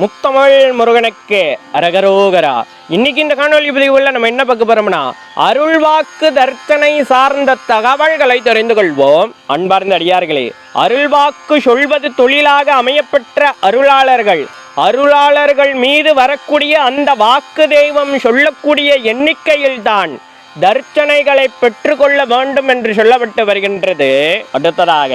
முத்தமிழ் முருகனுக்கு அரகரோகரா. இன்னைக்கு இந்த காணொலி பதிவுல நம்ம என்ன பார்க்க போறோம்னா அருள்வாக்கு தர்க்கனை சார்ந்த தகவல்களை தெரிந்து கொள்வோம். அன்பார்ந்த அடியார்களே அருள்வாக்கு சொல்வது தொழிலாக அமையப்பெற்ற அருளாளர்கள். அருளாளர்கள் மீது வரக்கூடிய அந்த வாக்கு தெய்வம் சொல்லக்கூடிய எண்ணிக்கையில்தான் தர்ச்சனைகளை பெற்றுக்கொள்ள வேண்டும் என்று சொல்லப்பட்டு வருகின்றது. அடுத்ததாக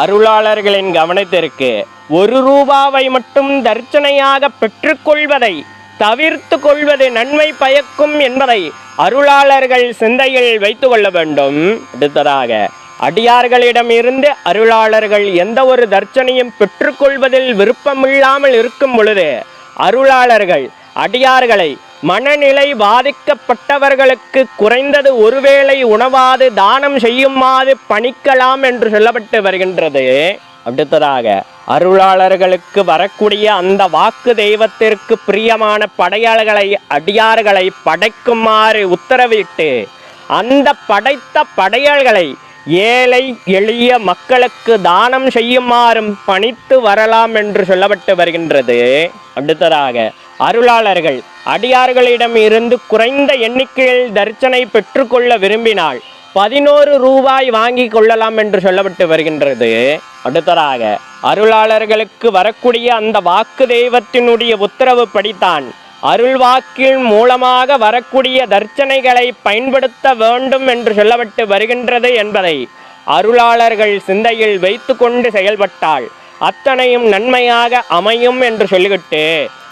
அருளாளர்களின் கவனத்திற்கு ஒரு ரூபாவை மட்டும் தர்ச்சனையாக பெற்றுக்கொள்வதை தவிர்த்து கொள்வது நன்மை பயக்கும் என்பதை அருளாளர்கள் சிந்தையில் வைத்து கொள்ள வேண்டும். அடுத்ததாக அடியார்களிடம் இருந்து அருளாளர்கள் எந்த ஒரு தர்ச்சனையும் பெற்றுக்கொள்வதில் விருப்பமில்லாமல் இருக்கும் பொழுது அருளாளர்கள் அடியார்களை மனநிலை பாதிக்கப்பட்டவர்களுக்கு குறைந்தது ஒருவேளை உணவாது தானம் செய்யுமாறு பணிக்கலாம் என்று சொல்லப்பட்டு வருகின்றது. அடுத்ததாக அருளாளர்களுக்கு வரக்கூடிய அந்த வாக்கு தெய்வத்திற்கு பிரியமான படையாளர்களை அடியார்களை படைக்குமாறு உத்தரவிட்டு அந்த படைத்த படையாள்களை ஏழை எளிய மக்களுக்கு தானம் செய்யுமாறும் பணித்து வரலாம் என்று சொல்லப்பட்டு வருகின்றது. அடுத்ததாக அருளாளர்கள் அடியார்களிடம் இருந்து குறைந்த எண்ணிக்கையில் தரிசனை பெற்றுக்கொள்ள விரும்பினால் பதினோரு ரூபாய் வாங்கி கொள்ளலாம் என்று சொல்லப்பட்டு வருகின்றது. அடுத்ததாக அருளாளர்களுக்கு வரக்கூடிய அந்த வாக்கு தெய்வத்தினுடைய உத்தரவு படித்தான் அருள்வாக்கின் மூலமாக வரக்கூடிய தர்ச்சனைகளை பயன்படுத்த வேண்டும் என்று சொல்லப்பட்டு வருகின்றது என்பதை அருளாளர்கள் சிந்தையில் வைத்து கொண்டு செயல்பட்டால் அத்தனையும் நன்மையாக அமையும் என்று சொல்லிவிட்டு